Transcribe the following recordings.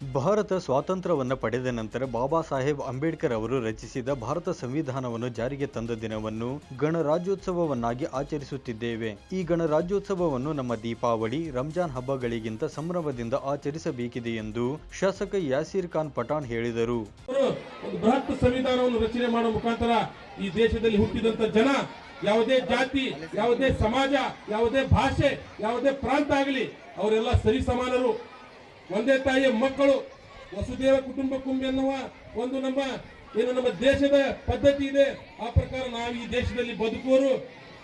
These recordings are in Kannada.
ಭಾರತ ಸ್ವಾತಂತ್ರ್ಯವನ್ನು ಪಡೆದ ನಂತರ ಬಾಬಾ ಸಾಹೇಬ್ ಅಂಬೇಡ್ಕರ್ ಅವರು ರಚಿಸಿದ ಭಾರತ ಸಂವಿಧಾನವನ್ನು ಜಾರಿಗೆ ತಂದ ದಿನವನ್ನು ಗಣರಾಜ್ಯೋತ್ಸವವನ್ನಾಗಿ ಆಚರಿಸುತ್ತಿದ್ದೇವೆ. ಈ ಗಣರಾಜ್ಯೋತ್ಸವವನ್ನು ನಮ್ಮ ದೀಪಾವಳಿ, ರಂಜಾನ್ ಹಬ್ಬಗಳಿಗಿಂತ ಸಂಭ್ರಮದಿಂದ ಆಚರಿಸಬೇಕಿದೆ ಎಂದು ಶಾಸಕ ಯಾಸೀರ್ ಖಾನ್ ಪಠಾಣ್ ಹೇಳಿದರು. ಬೃಹತ್ ಸಂವಿಧಾನವನ್ನು ರಚನೆ ಮಾಡುವ ಮುಖಾಂತರ ಈ ದೇಶದಲ್ಲಿ ಹುಟ್ಟಿದಂತ ಜನ ಯಾವುದೇ ಜಾತಿ, ಯಾವುದೇ ಸಮಾಜ, ಯಾವುದೇ ಭಾಷೆ, ಯಾವುದೇ ಪ್ರಾಂತ ಆಗಲಿ ಅವರೆಲ್ಲ ಸರಿ ಸಮಾನರು ಒಂದೇ ತಾಯಿಯ ಮಕ್ಕಳು, ವಸುದೇವ ಕುಟುಂಬಕುಂ ಎನ್ನುವ ಒಂದು ನಮ್ಮ, ಏನು ನಮ್ಮ ದೇಶದ ಪದ್ಧತಿ ಇದೆ. ಆ ಪ್ರಕಾರ ನಾವು ಈ ದೇಶದಲ್ಲಿ ಬದುಕುವರು.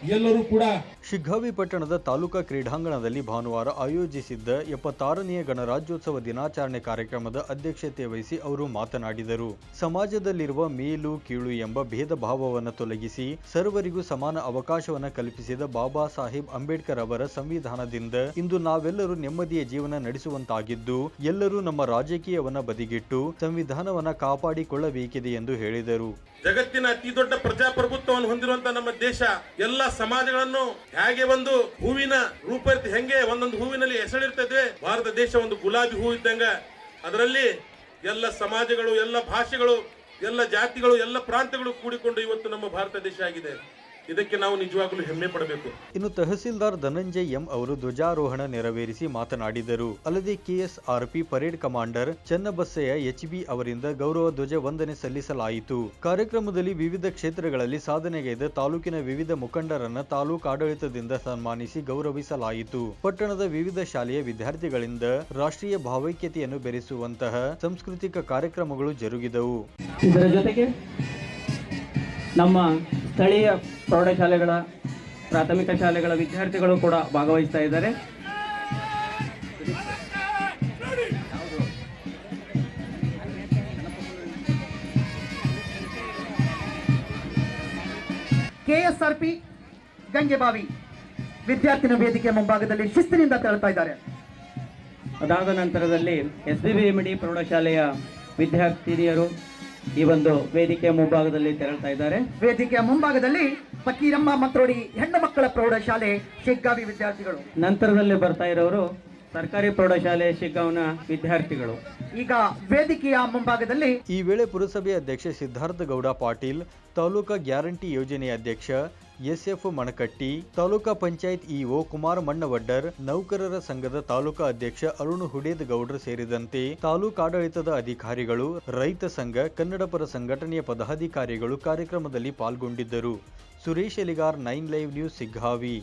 ಎಲ್ಲರೂ ಕೂಡ ಶಿಗ್ಗಾವಿ ಪಟ್ಟಣದ ತಾಲೂಕಾ ಕ್ರೀಡಾಂಗಣದಲ್ಲಿ ಭಾನುವಾರ ಆಯೋಜಿಸಿದ್ದ ಎಪ್ಪತ್ತಾರನೆಯ ಗಣರಾಜ್ಯೋತ್ಸವ ದಿನಾಚರಣೆ ಕಾರ್ಯಕ್ರಮದ ಅಧ್ಯಕ್ಷತೆ ವಹಿಸಿ ಅವರು ಮಾತನಾಡಿದರು. ಸಮಾಜದಲ್ಲಿರುವ ಮೇಲು ಕೀಳು ಎಂಬ ಭೇದ ಭಾವವನ್ನು ತೊಲಗಿಸಿ ಸರ್ವರಿಗೂ ಸಮಾನ ಅವಕಾಶವನ್ನು ಕಲ್ಪಿಸಿದ ಬಾಬಾ ಸಾಹೇಬ್ ಅಂಬೇಡ್ಕರ್ ಅವರ ಸಂವಿಧಾನದಿಂದ ಇಂದು ನಾವೆಲ್ಲರೂ ನೆಮ್ಮದಿಯ ಜೀವನ ನಡೆಸುವಂತಾಗಿದ್ದು ಎಲ್ಲರೂ ನಮ್ಮ ರಾಜಕೀಯವನ್ನ ಬದಿಗಿಟ್ಟು ಸಂವಿಧಾನವನ್ನ ಕಾಪಾಡಿಕೊಳ್ಳಬೇಕಿದೆ ಎಂದು ಹೇಳಿದರು. ಜಗತ್ತಿನ ಅತಿ ದೊಡ್ಡ ಪ್ರಜಾಪ್ರಭುತ್ವವನ್ನು ಹೊಂದಿರುವಂತಹ ನಮ್ಮ ದೇಶ ಎಲ್ಲ ಸಮಾಜಗಳನ್ನು ಹೇಗೆ ಒಂದು ಹೂವಿನ ರೂಪ ಹೆಂಗೆ ಒಂದೊಂದು ಹೂವಿನಲ್ಲಿ ಹೆಸರಿರ್ತದೆ ಭಾರತ ದೇಶ ಒಂದು ಗುಲಾಬಿ ಹೂ ಇದ್ದಂಗ. ಅದರಲ್ಲಿ ಎಲ್ಲ ಸಮಾಜಗಳು, ಎಲ್ಲ ಭಾಷೆಗಳು, ಎಲ್ಲ ಜಾತಿಗಳು, ಎಲ್ಲ ಪ್ರಾಂತಗಳು ಕೂಡಿಕೊಂಡು ಇವತ್ತು ನಮ್ಮ ಭಾರತ ದೇಶ ಆಗಿದೆ. ಇದಕ್ಕೆ ನಾವು ನಿಜವಾಗಲೂ ಹೆಮ್ಮೆ ಪಡಬೇಕು. ಇನ್ನು ತಹಸೀಲ್ದಾರ್ ಧನಂಜಯ್ ಎಂ ಅವರು ಧ್ವಜಾರೋಹಣ ನೆರವೇರಿಸಿ ಮಾತನಾಡಿದರು. ಅಲ್ಲದೆ KSRP parade commander Channabasayya HB ಅವರಿಂದ ಗೌರವ ಧ್ವಜ ವಂದನೆ ಸಲ್ಲಿಸಲಾಯಿತು. ಕಾರ್ಯಕ್ರಮದಲ್ಲಿ ವಿವಿಧ ಕ್ಷೇತ್ರಗಳಲ್ಲಿ ಸಾಧನೆಗೈದ ತಾಲೂಕಿನ ವಿವಿಧ ಮುಖಂಡರನ್ನ ತಾಲೂಕು ಆಡಳಿತದಿಂದ ಸನ್ಮಾನಿಸಿ ಗೌರವಿಸಲಾಯಿತು. ಪಟ್ಟಣದ ವಿವಿಧ ಶಾಲೆಯ ವಿದ್ಯಾರ್ಥಿಗಳಿಂದ ರಾಷ್ಟ್ರೀಯ ಭಾವೈಕ್ಯತೆಯನ್ನು ಬೆರೆಸುವಂತಹ ಸಾಂಸ್ಕೃತಿಕ ಕಾರ್ಯಕ್ರಮಗಳು ಜರುಗಿದವು. ಇದರ ಜೊತೆಗೆ ನಮ್ಮ ಸ್ಥಳೀಯ ಪ್ರೌಢಶಾಲೆಗಳ ಪ್ರಾಥಮಿಕ ಶಾಲೆಗಳ ವಿದ್ಯಾರ್ಥಿಗಳು ಕೂಡ ಭಾಗವಹಿಸ್ತಾ ಇದ್ದಾರೆ. ಕೆಎಸ್ಆರ್ಪಿ ಗಂಗೆಬಾವಿ ವಿದ್ಯಾರ್ಥಿನ ವೇದಿಕೆ ಮುಂಭಾಗದಲ್ಲಿ ಶಿಸ್ತಿನಿಂದ ತೆರಳ್ತಾ ಇದ್ದಾರೆ. ಅದಾದ ನಂತರದಲ್ಲಿ S B B M D ಪ್ರೌಢಶಾಲೆಯ ವಿದ್ಯಾರ್ಥಿನಿಯರು ಈ ಒಂದು ವೇದಿಕೆಯ ಮುಂಭಾಗದಲ್ಲಿ ತೆರಳ್ತಾ ಇದ್ದಾರೆ. ವೇದಿಕೆಯ ಮುಂಭಾಗದಲ್ಲಿ ಫಕೀರಮ್ಮ ಮಂತ್ರೋಡಿ ಹೆಣ್ಣು ಮಕ್ಕಳ ಪ್ರೌಢಶಾಲೆ ಶಿಗ್ಗಾವಿ ವಿದ್ಯಾರ್ಥಿಗಳು. ನಂತರದಲ್ಲಿ ಬರ್ತಾ ಇರೋರು ಸರ್ಕಾರಿ ಪ್ರೌಢಶಾಲೆ ಶಿಗ್ಗಾವ್ನ ವಿದ್ಯಾರ್ಥಿಗಳು. ಈಗ ವೇದಿಕೆಯ ಮುಂಭಾಗದಲ್ಲಿ ಈ ವೇಳೆ ಪುರಸಭೆ ಅಧ್ಯಕ್ಷ ಸಿದ್ಧಾರ್ಥ ಗೌಡ ಪಾಟೀಲ್ ತಾಲೂಕಾ ಗ್ಯಾರಂಟಿ ಯೋಜನೆಯ ಅಧ್ಯಕ್ಷ ಎಸ್ಎಫ್ ಮಣಕಟ್ಟಿ, ತಾಲೂಕಾ ಪಂಚಾಯತ್ ಇಒ ಕುಮಾರ್ ಮಣ್ಣವಡ್ಡರ್, ನೌಕರರ ಸಂಘದ ತಾಲೂಕಾ ಅಧ್ಯಕ್ಷ ಅರುಣ್ ಹುಡೇದ್ ಗೌಡ್ರ ಸೇರಿದಂತೆ ತಾಲೂಕಾಡಳಿತದ ಅಧಿಕಾರಿಗಳು, ರೈತ ಸಂಘ, ಕನ್ನಡಪರ ಸಂಘಟನೆಯ ಪದಾಧಿಕಾರಿಗಳು ಕಾರ್ಯಕ್ರಮದಲ್ಲಿ ಪಾಲ್ಗೊಂಡಿದ್ದರು. Suresh Eligar, nine live news, Siggavi.